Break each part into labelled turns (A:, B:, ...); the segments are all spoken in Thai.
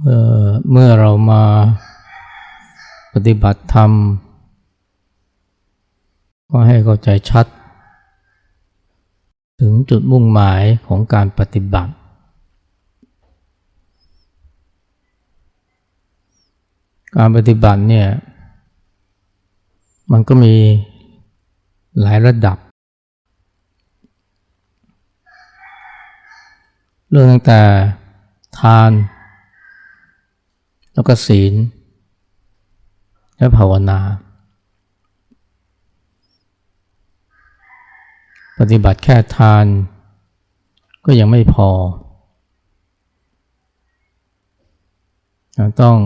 A: เมื่อเรามาปฏิบัติธรรม ก็ให้เข้าใจชัด ถึงจุดมุ่งหมายของการปฏิบัติ การปฏิบัติเนี่ย มันก็มีหลายระดับ เรื่องตั้งแต่ทาน แล้วก็ศีล และภาวนา ปฏิบัติแค่ทาน ก็ยังไม่พอ ต้อง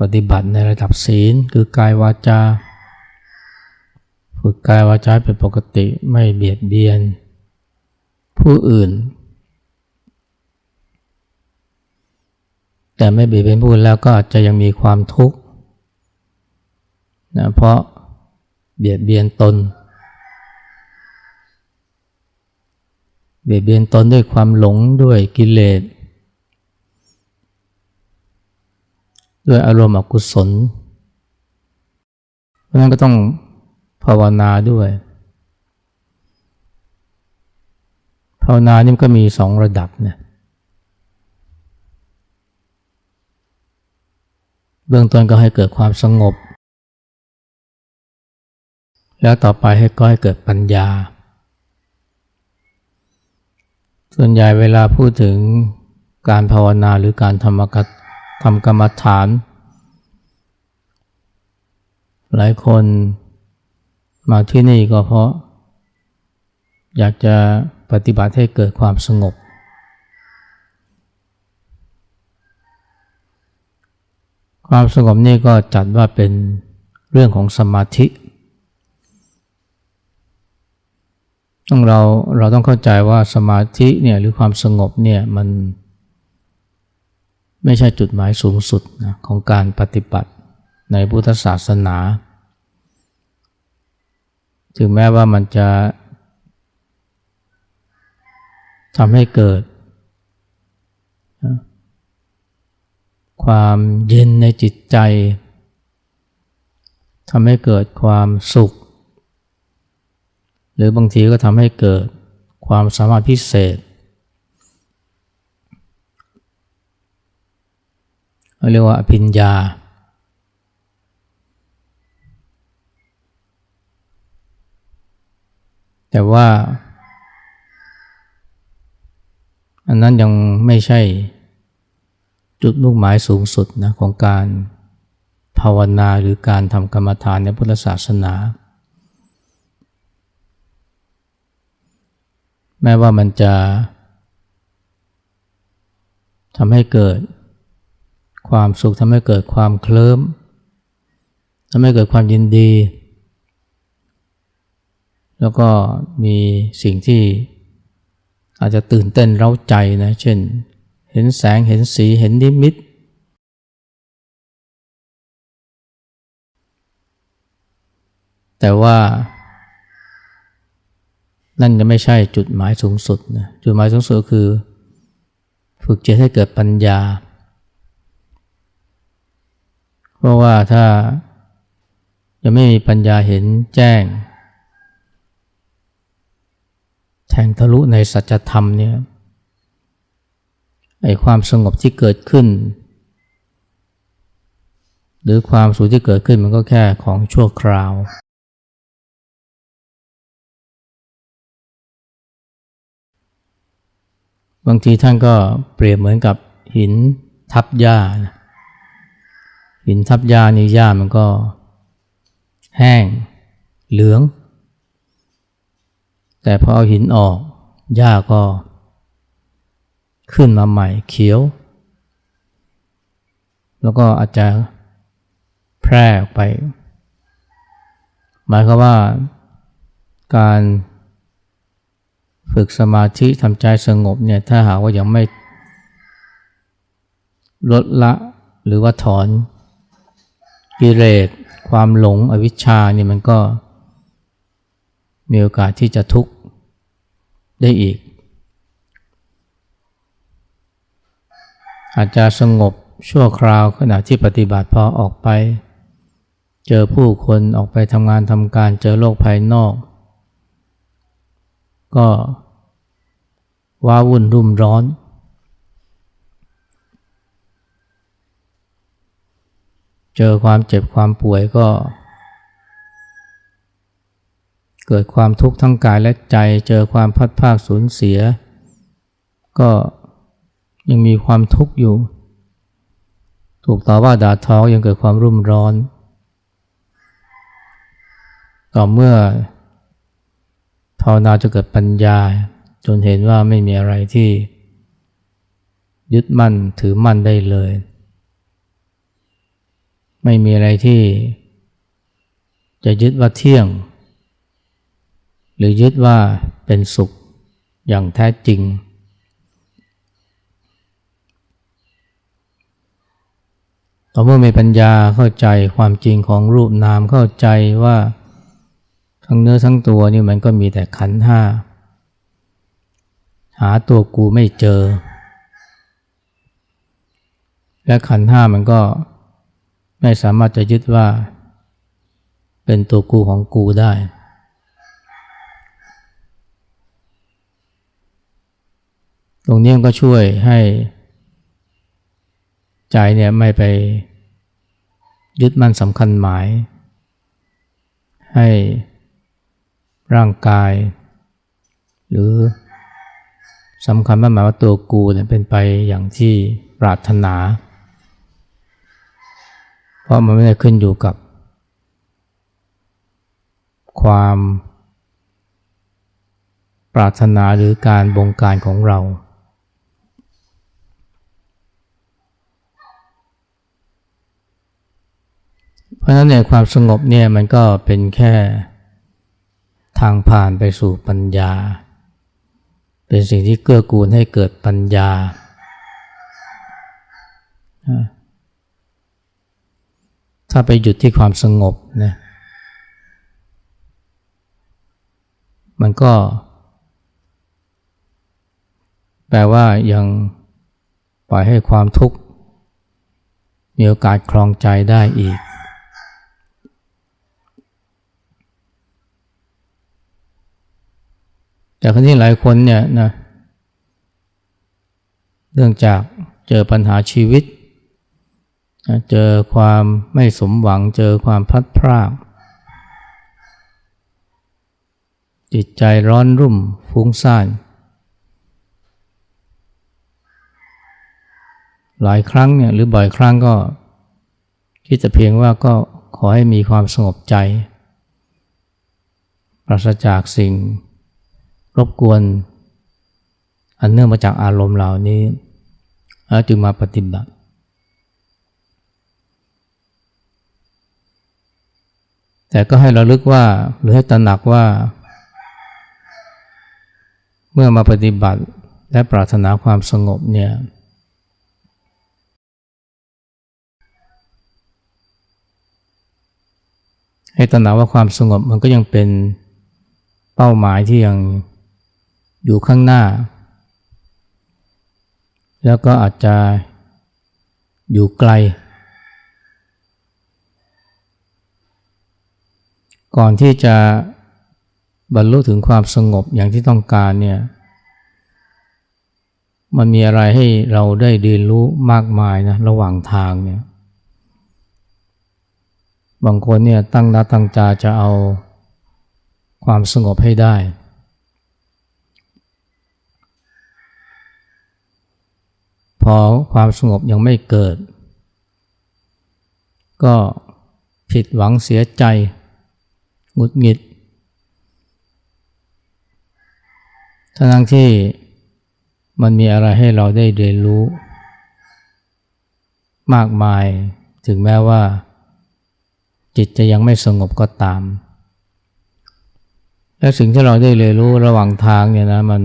A: ปฏิบัติในระดับศีล คือกายวาจาฝึกกายวาจาเป็นปกติไม่เบียดเบียน ผู้อื่น แต่ไม่เบียดเบียนผู้อื่นแล้วก็อาจจะยังมีความทุกข์นะเพราะเบียดเบียนตน เบียดเบียนตนด้วยความหลงด้วยกิเลสด้วยอารมณ์อกุศล เพราะนั้นก็ต้องภาวนาด้วย ภาวนานี่มันก็มีสองระดับเนี่ย เบื้องต้นก็ให้เกิดความสงบ แล้วต่อไปให้ก็ให้เกิดปัญญา ส่วนใหญ่เวลาพูดถึงการภาวนาหรือการทำกัทำกรรมฐาน หลายคนมาที่นี่ก็เพราะ อยากจะปฏิบัติให้เกิดความสงบ ความสงบนี่ก็จัดว่าเป็นเรื่องของสมาธิ ต้องเราเราต้องเข้าใจว่าสมาธิเนี่ยหรือความสงบเนี่ยมันไม่ใช่จุดหมายสูงสุดนะของการปฏิบัติในพุทธศาสนา ถึงแม้ว่ามันจะทำให้เกิด ความเย็นในจิตใจทำให้เกิดความสุข หรือบางทีก็ทำให้เกิดความสามารถพิเศษเรียกว่าอภิญญา แต่ว่า อันนั้นยังไม่ใช่ จุดมุ่งหมายสูงสุดนะของการภาวนาหรือการทำกรรมฐานในพุทธศาสนา แม้ว่ามันจะทำให้เกิดความสุขทำให้เกิดความเคลิ้มทำให้เกิดความยินดี แล้วก็มีสิ่งที่อาจจะตื่นเต้นเร้าใจนะ เช่น เห็นแสงเห็นสีเห็นนิมิต แต่ว่า นั่นจะไม่ใช่จุดหมายสูงสุดนะจุดหมายสูงสุดคือ ฝึกจิตให้เกิดปัญญา เพราะว่าถ้ายังไม่มีปัญญาเห็นแจ้ง แทงทะลุในสัจธรรมเนี่ย ไอ้ความสงบที่เกิดขึ้น หรือความสุขที่เกิดขึ้นมันก็แค่ของชั่วคราว บางทีท่านก็เปรียบเหมือนกับหินทับหญ้านะหินทับหญ้านี่หญ้ามันก็แห้งเหลือง แต่พอเอาหินออกหญ้าก็ ขึ้นมาใหม่เขียว แล้วก็อาจจะแพร่ออกไป หมายความว่าการฝึกสมาธิทำใจสงบเนี่ยถ้าหากว่ายังไม่ลดละหรือว่าถอนกิเลสความหลงอวิชชานี่มันก็มีโอกาสที่จะทุกข์ได้อีก อาจจะสงบชั่วคราวขณะที่ปฏิบัติพอออกไป เจอผู้คนออกไปทำงานทำการเจอโลกภายนอก ก็ว้าวุ่นรุ่มร้อน เจอความเจ็บความป่วยก็ เกิดความทุกข์ทั้งกายและใจ เจอความพัดภาคสูญเสีย ก็ ยังมีความทุกข์อยู่ ถูกต่อว่าด่าทอยังเกิดความรุ่มร้อน ต่อเมื่อภาวนาจะเกิดปัญญา จนเห็นว่าไม่มีอะไรที่ ยึดมั่นถือมั่นได้เลย ไม่มีอะไรที่ จะยึดว่าเที่ยง หรือยึดว่าเป็นสุขอย่างแท้จริงต่อ เมื่อมีปัญญาเข้าใจความจริงของรูปนามเข้าใจว่าทั้งเนื้อทั้งตัวนี่มันก็มีแต่ขันห้าหาตัวกูไม่เจอ และขันห้ามันก็ไม่สามารถจะยึดว่า เป็นตัวกูของกูได้ ตรงนี้ก็ช่วยให้ใจเนี่ยไม่ไป ยึดมั่นสำคัญหมาย ให้ร่างกาย หรือสำคัญมั่นหมายว่าตัวกูเนี่ยเป็นไปอย่างที่ปรารถนา เพราะมันไม่ได้ขึ้นอยู่กับ ความปรารถนาหรือการบงการของเรา เพราะฉะนั้นเนี่ยความสงบเนี่ยมันก็เป็นแค่ทางผ่านไปสู่ปัญญา เป็นสิ่งที่เกื้อกูลให้เกิดปัญญา ถ้าไปหยุดที่ความสงบนะมันก็ แปลว่ายังปล่อยให้ความทุกข์มีโอกาสคลองใจได้อีก แต่ครั้นี้หลายคนเนี่ยนะเนื่องจากเจอปัญหาชีวิต เจอความไม่สมหวัง เจอความพัดพราก จิตใจร้อนรุ่มฟุ้งซ่าน หลายครั้งเนี่ยหรือบ่อยครั้งก็คิดแต่เพียงว่าก็ขอให้มีความสงบใจ ปราศจากสิ่ง รบกวน อันเนื่องมาจากอารมณ์เหล่านี้แล้วจึงมาปฏิบัติ แต่ก็ให้เราลึกว่าหรือให้ตระหนักว่า เมื่อมาปฏิบัติและปรารถนาความสงบเนี่ยให้ตระหนักว่าความสงบมันก็ยังเป็นเป้าหมายที่ยัง อยู่ข้างหน้า แล้วก็อาจจะอยู่ไกล ก่อนที่จะบรรลุถึงความสงบอย่างที่ต้องการเนี่ยมันมีอะไรให้เราได้เรียนรู้มากมายนะระหว่างทางเนี่ยบางคนเนี่ยตั้งนัดตั้งใจจะเอาความสงบให้ได้พ อความสงบยังไม่เกิด ก็ผิดหวังเสียใจหงุดหงิดทั้งที่มันมีอะไรให้เราได้เรียนรู้ มากมายถึงแม้ว่า จิตจะยังไม่สงบก็ตาม และสิ่งที่เราได้เรียนรู้ระหว่างทางเนี่ยนะมัน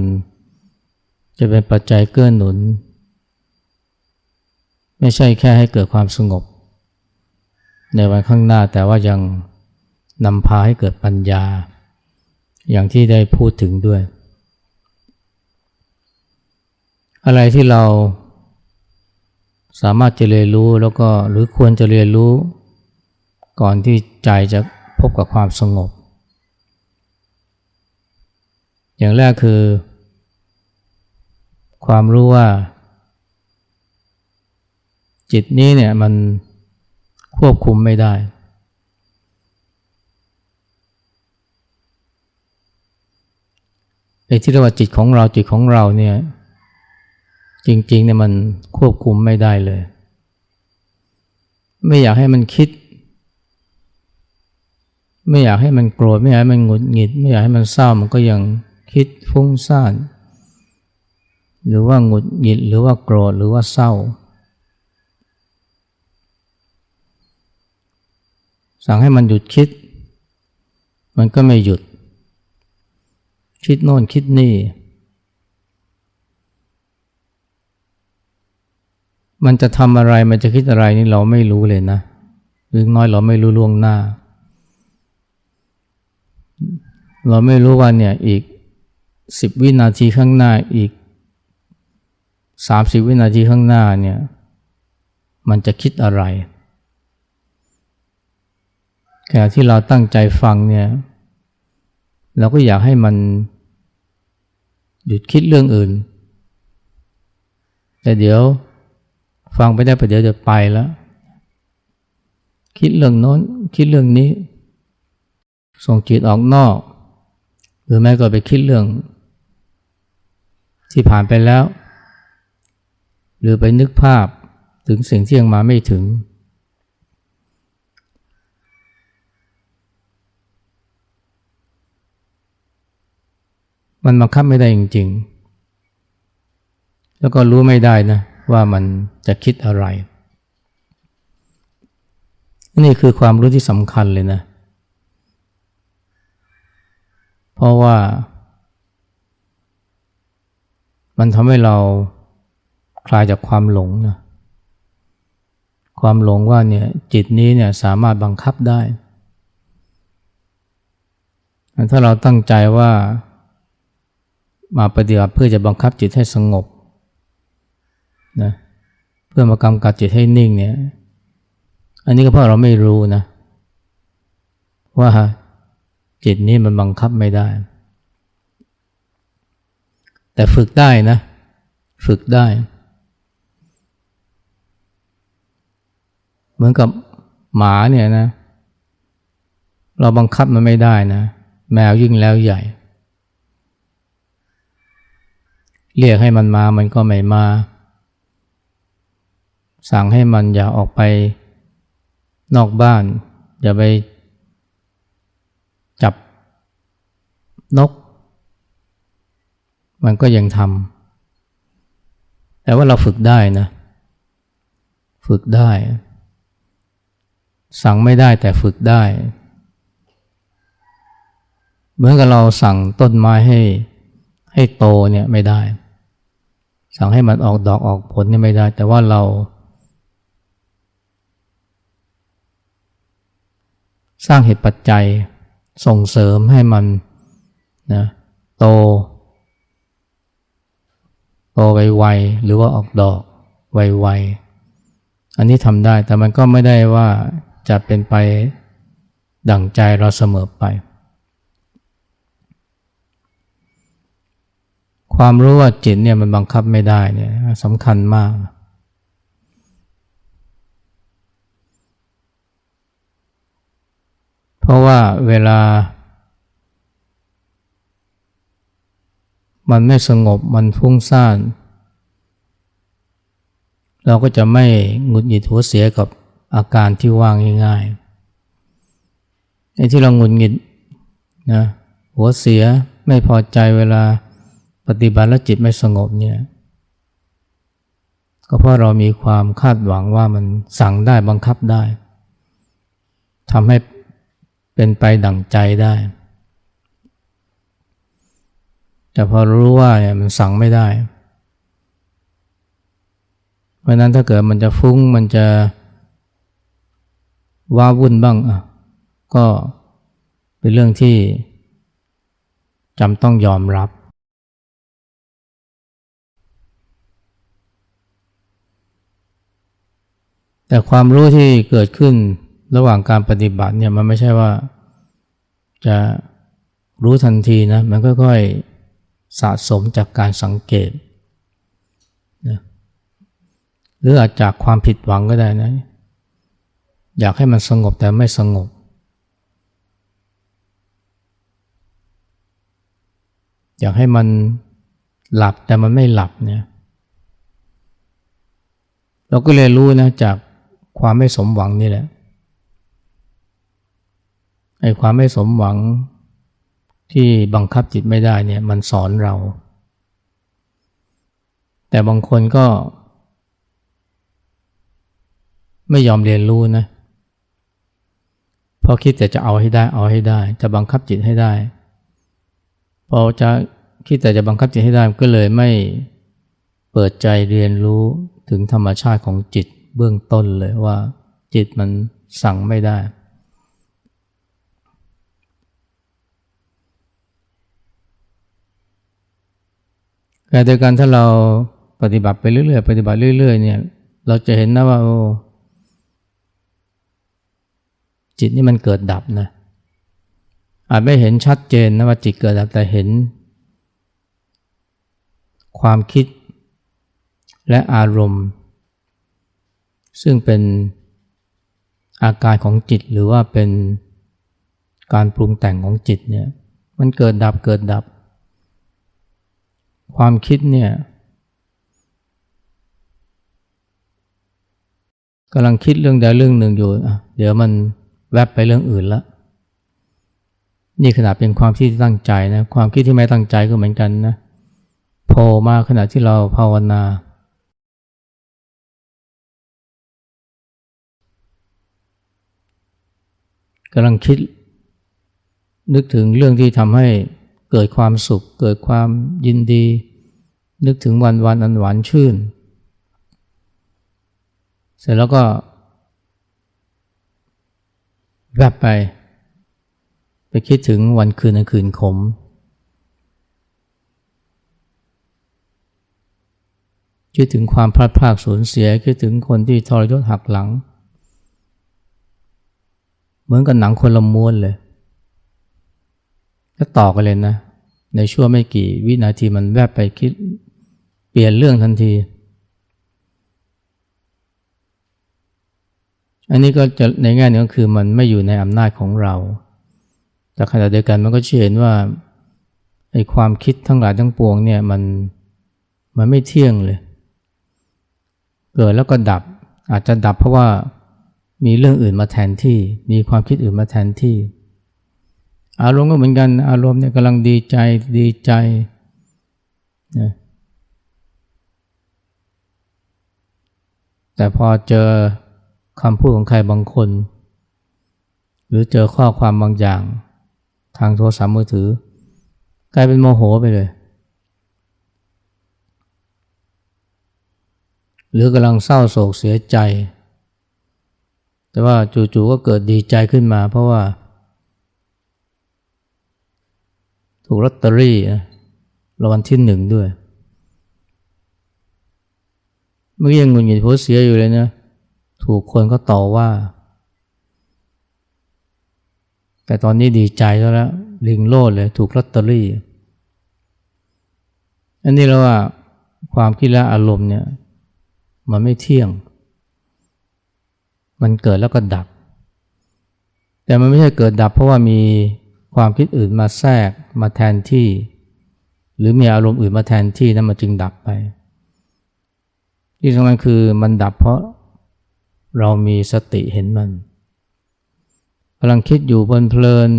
A: จะเป็นปัจจัยเกื้อหนุน ไม่ใช่แค่ให้เกิดความสงบ ในวันข้างหน้าแต่ว่ายังนำพาให้เกิดปัญญา อย่างที่ได้พูดถึงด้วย อะไรที่เราสามารถจะเรียนรู้แล้วก็หรือควรจะเรียนรู้ ก่อนที่ใจจะพบกับความสงบ อย่างแรกคือ ความรู้ว่า จิตนี้เนี่ยมันควบคุมไม่ได้ ไอ้ที่เรียกว่าจิตของเราจิตของเราเนี่ยจริงๆเนี่ยมันควบคุมไม่ได้เลย ไม่อยากให้มันคิด ไม่อยากให้มันโกรธไม่อยากให้มันหงุดหงิด ไม่อยากให้มันเศร้ามันก็ยังคิดฟุ้งซ่าน หรือว่าหงุดหงิดหรือว่าโกรธหรือว่าเศร้า สั่งให้มันหยุดคิด มันก็ไม่หยุด คิดโน่นคิดนี่ มันจะทำอะไรมันจะคิดอะไรนี่เราไม่รู้เลยนะหรือน้อยเราไม่รู้ล่วงหน้า เราไม่รู้ว่าเนี่ยอีกสิบวินาทีข้างหน้าอีกสามสิบวินาทีข้างหน้าเนี่ยมันจะคิดอะไร ขณะที่เราตั้งใจฟังเนี่ย เราก็อยากให้มันหยุดคิดเรื่องอื่น แต่เดี๋ยวฟังไปได้ประเดี๋ยวจะไปแล้ว คิดเรื่องโน้น คิดเรื่องนี้ ส่งจิตออกนอก หรือแม้ก็ไปคิดเรื่อง ที่ผ่านไปแล้ว หรือไปนึกภาพถึงสิ่งที่ยังมาไม่ถึง มันบังคับไม่ได้จริง ๆ แล้วก็รู้ไม่ได้นะว่ามันจะคิดอะไร นี่คือความรู้ที่สำคัญเลยนะ เพราะว่า มันทำให้เราคลายจากความหลงนะความหลงว่าเนี่ยจิตนี้เนี่ยสามารถบังคับได้ ถ้าเราตั้งใจว่า มาปฏิบัติเพื่อจะบังคับจิตให้สงบนะเพื่อมากำกับจิตให้นิ่งเนี่ย อันนี้ก็เพราะเราไม่รู้นะ ว่าจิตนี้มันบังคับไม่ได้ แต่ฝึกได้นะ ฝึกได้ เหมือนกับหมาเนี่ยนะ เราบังคับมันไม่ได้นะ แมวยิ่งแล้วใหญ่ เรียกให้มันมามันก็ไม่มา สั่งให้มันอย่าออกไปนอกบ้าน อย่าไปจับนก มันก็ยังทำแต่ว่าเราฝึกได้นะ ฝึกได้ สั่งไม่ได้แต่ฝึกได้ เหมือนกับเราสั่งต้นไม้ให้ให้โตเนี่ยไม่ได้ สั่งให้มันออกดอกออกผลนี่ไม่ได้ แต่ว่าเรา สร้างเหตุปัจจัยส่งเสริมให้มันนะโต โตไวๆหรือว่าออกดอกไวๆอันนี้ทำได้แต่มันก็ไม่ได้ว่าจะเป็นไปดั่งใจเราเสมอไป ความรู้ว่าจิตเนี่ยมันบังคับไม่ได้เนี่ยสำคัญมาก เพราะว่าเวลา มันไม่สงบมันฟุ้งซ่าน เราก็จะไม่หงุดหงิดหัวเสียกับอาการที่ว่างง่ายๆไอ้ที่เราหงุดหงิดนะหัวเสียไม่พอใจเวลา ปฏิบัติแล้วจิตไม่สงบเนี่ยก็เพราะเรามีความคาดหวังว่ามันสั่งได้บังคับได้ทำให้เป็นไปดั่งใจได้ แต่พอรู้ว่าเนี่ยมันสั่งไม่ได้ เพราะนั้นถ้าเกิดมันจะฟุ้งมันจะว้าวุ่นบ้างอะก็เป็นเรื่องที่จำต้องยอมรับ แต่ความรู้ที่เกิดขึ้นระหว่างการปฏิบัติเนี่ยมันไม่ใช่ว่าจะรู้ทันทีนะ มันค่อยๆสะสมจากการสังเกตนะหรืออาจจากความผิดหวังก็ได้นะ อยากให้มันสงบแต่ไม่สงบ อยากให้มันหลับแต่มันไม่หลับเนี่ยเราก็เรียรู้นะจาก ความไม่สมหวังนี่แหละไอ้ความไม่สมหวังที่บังคับจิตไม่ได้เนี่ยมันสอนเรา แต่บางคนก็ ไม่ยอมเรียนรู้นะเพราะคิดแต่จะเอาให้ได้เอาให้ได้ จะบังคับจิตให้ได้พอจะคิดแต่จะบังคับจิตให้ได้ก็เลยไม่เปิดใจเรียนรู้ถึงธรรมชาติของจิต เบื้องต้นเลยว่าจิตมันสั่งไม่ได้ แต่โดยการถ้าเราปฏิบัติไปเรื่อยๆ ปฏิบัติเรื่อย ๆ เนี่ย เราจะเห็นนะว่าโอ้จิตนี่มันเกิดดับนะ อาจไม่เห็นชัดเจนนะว่าจิตเกิดดับแต่เห็น ความคิดและอารมณ์ ซึ่งเป็นอาการของจิตหรือว่าเป็นการปรุงแต่งของจิตเนี่ยมันเกิดดับเกิดดับ ความคิดเนี่ยกำลังคิดเรื่องใดเรื่องหนึ่งอยู่ เดี๋ยวมันแวบไปเรื่องอื่นละ นี่ขนาดเป็นความคิดที่ตั้งใจนะ ความคิดที่ไม่ตั้งใจก็เหมือนกันนะ โผล่มาขณะที่เราภาวนา กำลังคิด นึกถึงเรื่องที่ทำให้เกิดความสุข เกิดความยินดี นึกถึงวันวันอันหวานชื่น เสร็จแล้วก็แวบไป ไปคิดถึงวันคืนอันคืนขม คิดถึงความพลาดพลาดสูญเสีย คิดถึงคนที่ทรยศหักหลัง เหมือนกับหนังคนละม้วนเลยก็ต่อกันเลยนะ ในช่วงไม่กี่วินาทีมันแวบไปคิด เปลี่ยนเรื่องทันที อันนี้ก็จะในแง่นึงก็คือมันไม่อยู่ในอำนาจของเรา แต่ขณะเดียวกันมันก็เห็นว่าไอ้ความคิดทั้งหลายทั้งปวงเนี่ยมันมันไม่เที่ยงเลย เกิดแล้วก็ดับ อาจจะดับเพราะว่า มีเรื่องอื่นมาแทนที่ มีความคิดอื่นมาแทนที่ อารมณ์ก็เหมือนกัน อารมณ์เนี่ยกำลังดีใจดีใจนะแต่พอเจอคำพูดของใครบางคน หรือเจอข้อความบางอย่าง ทางโทรศัพท์มือถือ กลายเป็นโมโหไปเลย หรือกำลังเศร้าโศกเสียใจ แต่ว่าจู่ๆก็เกิดดีใจขึ้นมา เพราะว่า ถูกลอตเตอรี่รางวัลที่หนึ่งด้วยเมื่อกี้ยังงุนหงิดหัวเสียอยู่เลยนะถูกคนก็ต่อว่า แต่ตอนนี้ดีใจแล้วล้วลิงโลดเลยถูกลอตเตอรี่ อันนี้เราว่าความคิดและอารมณ์เนี่ย มันไม่เที่ยง มันเกิดแล้วก็ดับ แต่มันไม่ใช่เกิดดับ เพราะว่ามีความคิดอื่นมาแทรกมาแทนที่ หรือมีอารมณ์อื่นมาแทนที่นั้นมันจึงดับไป ที่สำคัญคือมันดับเพราะเรามีสติเห็นมันกำลังคิดอยู่เพลิน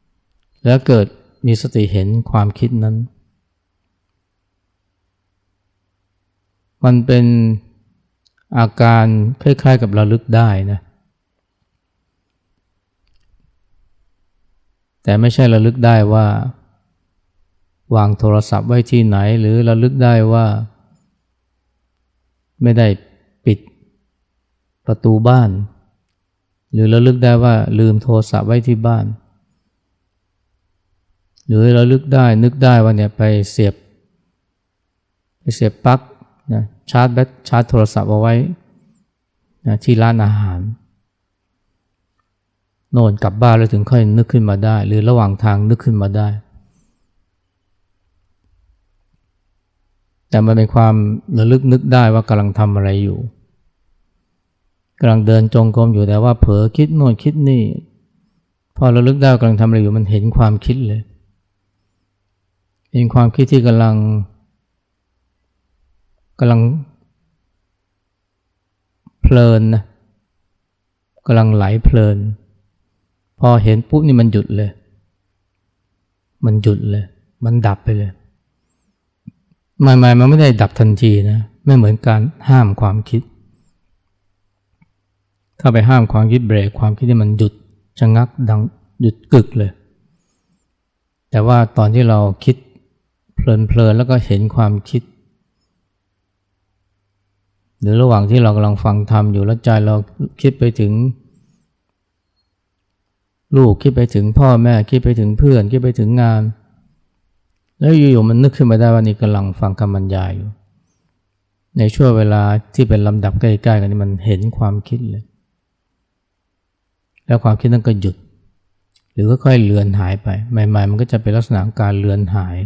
A: ๆแล้วเกิดมีสติเห็นความคิดนั้น มันเป็น อาการคล้ายๆกับระลึกได้นะ แต่ไม่ใช่ระลึกได้ว่า วางโทรศัพท์ไว้ที่ไหน หรือระลึกได้ว่า ไม่ได้ปิดประตูบ้าน หรือระลึกได้ว่าลืมโทรศัพท์ไว้ที่บ้าน หรือระลึกได้นึกได้ว่าเนี่ยไปเสียบ ไปเสียบปลั๊ก นะชาร์จแบตชาร์จโทรศัพท์เอาไว้นะที่ร้านอาหาร โน่นกลับบ้านแล้วถึงค่อยนึกขึ้นมาได้ หรือระหว่างทางนึกขึ้นมาได้ แต่มันเป็นความระลึกนึกได้ว่ากำลังทำอะไรอยู่กำลังเดินจงกรมอยู่แต่ว่าเผลอคิดโน่นคิดนี่ พอระลึกได้ว่ากำลังทำอะไรอยู่มันเห็นความคิดเลย เห็นความคิดที่กำลัง กำลังเพลินนะกำลังไหลเพลิน พอเห็นปุ๊บนี่มันหยุดเลย มันหยุดเลย มันดับไปเลยไม่ไม่มันไม่ได้ดับทันทีนะไม่เหมือนการห้ามความคิด ถ้าไปห้ามความคิดเบรกความคิดนี่มันหยุดชะงักดังหยุดกึกเลย แต่ว่าตอนที่เราคิดเพลินๆแล้วก็เห็นความคิด หรือระหว่างที่เรากำลังฟังธรรมอยู่แล้วใจเราคิดไปถึง ลูกคิดไปถึงพ่อแม่คิดไปถึงเพื่อนคิดไปถึงงาน แล้วอยู่ๆมันนึกขึ้นมาได้ว่านี่กำลังฟังคำบรรยายอยู่ ในช่วงเวลาที่เป็นลำดับใกล้ๆกันนี่มันเห็นความคิดเลย แล้วความคิดนั้นก็หยุด หรือค่อยๆเลือนหายไปใหม่ๆ มันก็จะเป็นลักษณะการเลือนหาย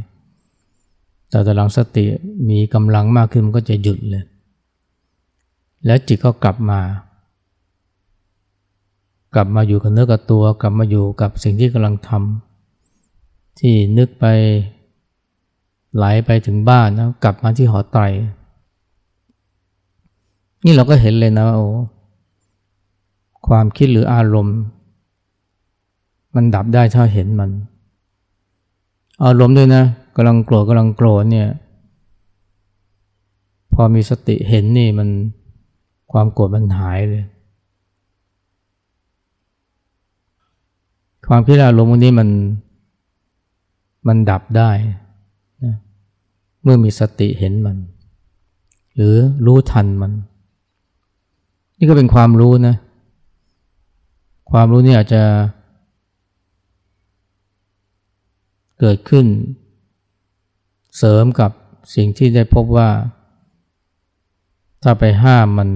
A: แต่ตลังสติมีกำลังมากขึ้นมันก็จะหยุดเลย แล้วจิตก็กลับมา กลับมาอยู่กับเนื้อกับตัว กลับมาอยู่กับสิ่งที่กำลังทำที่นึกไปไหลไปถึงบ้านนะกลับมาที่หอไตรนี่เราก็เห็นเลยนะโอ้ความคิดหรืออารมณ์ มันดับได้ถ้าเห็นมัน อารมณ์ด้วยนะกำลังโกรธกำลังโกรธเนี่ย พอมีสติเห็นนี่มัน ความโกรธมันหายเลย ความคิดอารมณ์พวกนี้มันมันดับได้นะเมื่อมีสติเห็นมัน หรือรู้ทันมัน นี่ก็เป็นความรู้นะ ความรู้นี่อาจจะ เกิดขึ้น เสริมกับสิ่งที่ได้พบว่า ถ้าไปห้ามมัน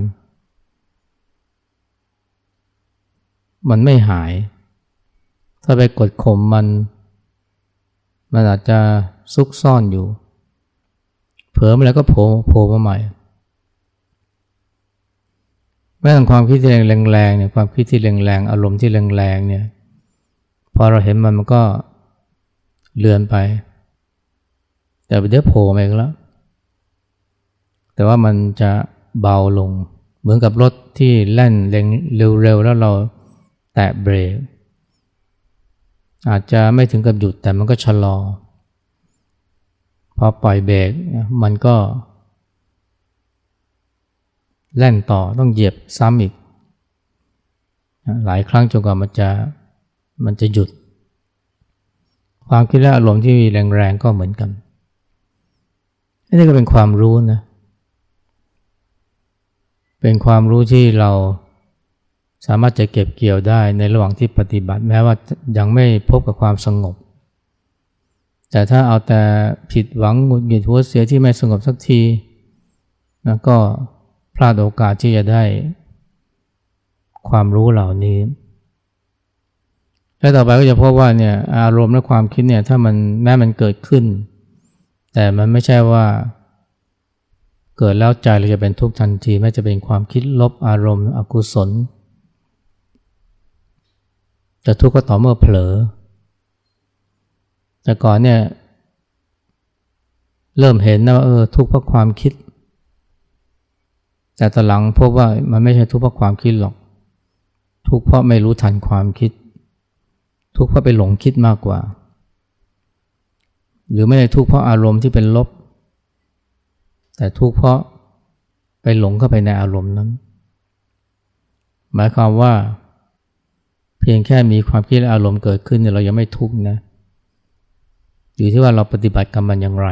A: มันไม่หาย ถ้าไปกดข่มมัน มันอาจจะซุกซ่อนอยู่ เผลอมาแล้วก็โผล่โผล่มาใหม่ แม้แต่ความคิดที่แรงๆเนี่ยความคิดที่แรงๆอารมณ์ที่แรงๆเนี่ยพอเราเห็นมันมันก็เลือนไป แต่เดี๋ยวโผล่มาอีกแล้ว แต่ว่ามันจะเบาลง เหมือนกับรถที่แล่นเร็วๆแล้วเรา แตะเบรก อาจจะไม่ถึงกับหยุดแต่มันก็ชะลอ พอปล่อยเบรกมันก็ แล่นต่อต้องเหยียบซ้ำอีก หลายครั้งจนกว่ามันจะมันจะหยุด ความคิดและอารมณ์ที่แรงๆก็เหมือนกันนี่ก็เป็นความรู้นะ เป็นความรู้ที่เรา สามารถจะเก็บเกี่ยวได้ในระหว่างที่ปฏิบัติ แม้ว่ายังไม่พบกับความสงบ แต่ถ้าเอาแต่ผิดหวังหงุดหงิดหัวเสียที่ไม่สงบสักทีนะก็พลาดโอกาสที่จะได้ความรู้เหล่านี้ และต่อไปก็จะพบว่าเนี่ยอารมณ์และความคิดเนี่ยถ้ามันแม้มันเกิดขึ้น แต่มันไม่ใช่ว่า เกิดแล้วใจเราจะเป็นทุกข์ทันทีไม่จะเป็นความคิดลบอารมณ์อกุศล จะทุกข์ก็ต่อเมื่อเผลอ แต่ก่อนเนี่ยเริ่มเห็นนะว่าเออทุกข์เพราะความคิด แต่ตอนหลังพบว่ามันไม่ใช่ทุกข์เพราะความคิดหรอก ทุกข์เพราะไม่รู้ทันความคิด ทุกข์เพราะไปหลงคิดมากกว่า หรือไม่ได้ทุกข์เพราะอารมณ์ที่เป็นลบ แต่ทุกข์เพราะไปหลงเข้าไปในอารมณ์นั้น หมายความว่า เพียงแค่มีความคิดและอารมณ์เกิดขึ้นเนี่ยเรายังไม่ทุกข์นะ อยู่ที่ว่าเราปฏิบัติกับมันอย่างไร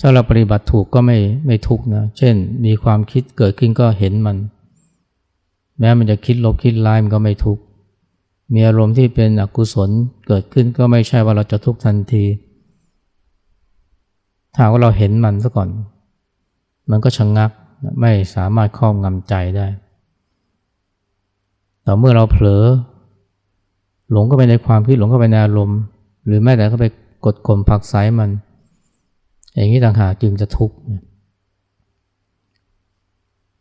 A: ถ้าเราปฏิบัติถูกก็ไม่ไม่ทุกข์นะ เช่น มีความคิดเกิดขึ้นก็เห็นมัน แม้มันจะคิดลบคิดร้ายมันก็ไม่ทุกข์ มีอารมณ์ที่เป็นอกุศลเกิดขึ้นก็ไม่ใช่ว่าเราจะทุกข์ทันที ถ้าว่าเราเห็นมันซะก่อน มันก็ชะงงักไม่สามารถครอบงำใจได้ แต่เมื่อเราเผลอ หลงเข้าไปในความคิดหลงเข้าไปในอารมณ์ หรือแม้แต่เข้าไปกดข่มผักไสมัน อย่างนี้ต่างหากจึงจะทุกข์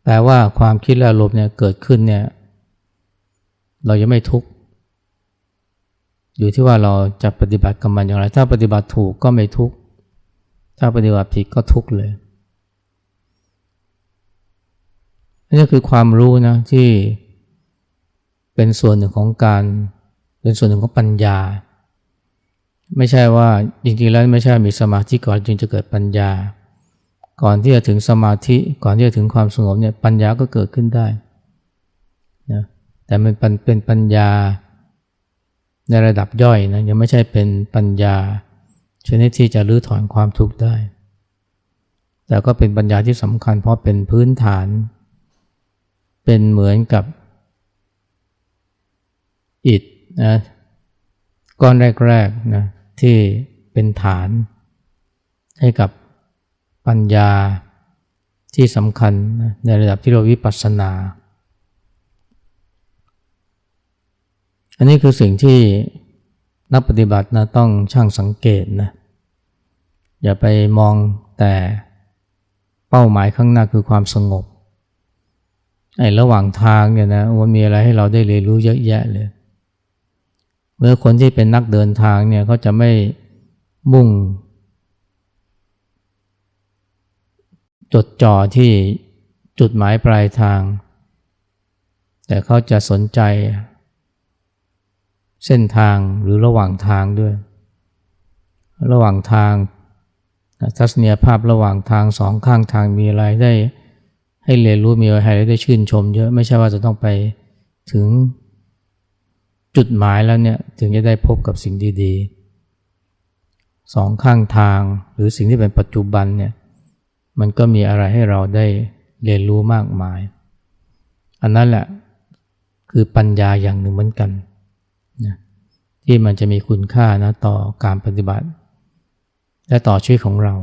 A: แปลว่าความคิดและอารมณ์เนี่ยเกิดขึ้นเนี่ย เรายังไม่ทุกข์อยู่ที่ว่าเราจะปฏิบัติกับมันอย่างไร ถ้าปฏิบัติถูกก็ไม่ทุกข์ถ้าปฏิบัติผิดก็ทุกข์เลยนี่คือความรู้นะที่ เป็นส่วนหนึ่งของการเป็นส่วนหนึ่งของปัญญา ไม่ใช่ว่าจริงๆแล้วไม่ใช่มีสมาธิก่อนจึงจะเกิดปัญญา ก่อนที่จะถึงสมาธิก่อนที่จะถึงความสงบเนี่ยปัญญาก็เกิดขึ้นได้นะแต่มันเป็นปัญญาในระดับย่อยนะยังไม่ใช่เป็นปัญญาชนิดที่จะรื้อถอนความทุกข์ได้ แต่ก็เป็นปัญญาที่สำคัญเพราะเป็นพื้นฐาน เป็นเหมือนกับ อิฐนะก้อนแรกๆนะที่เป็นฐาน ให้กับปัญญาที่สำคัญนะในระดับที่เราวิปัสสนา อันนี้คือสิ่งที่นักปฏิบัตินะต้องช่างสังเกตนะอย่าไปมองแต่เป้าหมายข้างหน้าคือความสงบไอ้ระหว่างทางเนี่ยนะมันมีอะไรให้เราได้เรียนรู้เยอะแยะเลย มื่อคนที่เป็นนักเดินทางเนี่ยเขาจะไม่มุ่ง จดจ่อที่จุดหมายปลายทาง แต่เขาจะสนใจ เส้นทางหรือระหว่างทางด้วย ระหว่างทางทัศนียภาพระหว่างทางสองข้างทางมีอะไรได้ให้เรียนรู้มีอะไรได้ชื่นชมเยอะไม่ใช่ว่าจะต้องไปถึง จุดหมายแล้วเนี่ยถึงจะได้พบกับสิ่งดีๆสองข้างทางหรือสิ่งที่เป็นปัจจุบันเนี่ยมันก็มีอะไรให้เราได้เรียนรู้มากมาย อันนั้นแหละคือปัญญาอย่างหนึ่งเหมือนกันนะที่มันจะมีคุณค่านะต่อการปฏิบัติ และต่อชีวิตของเรา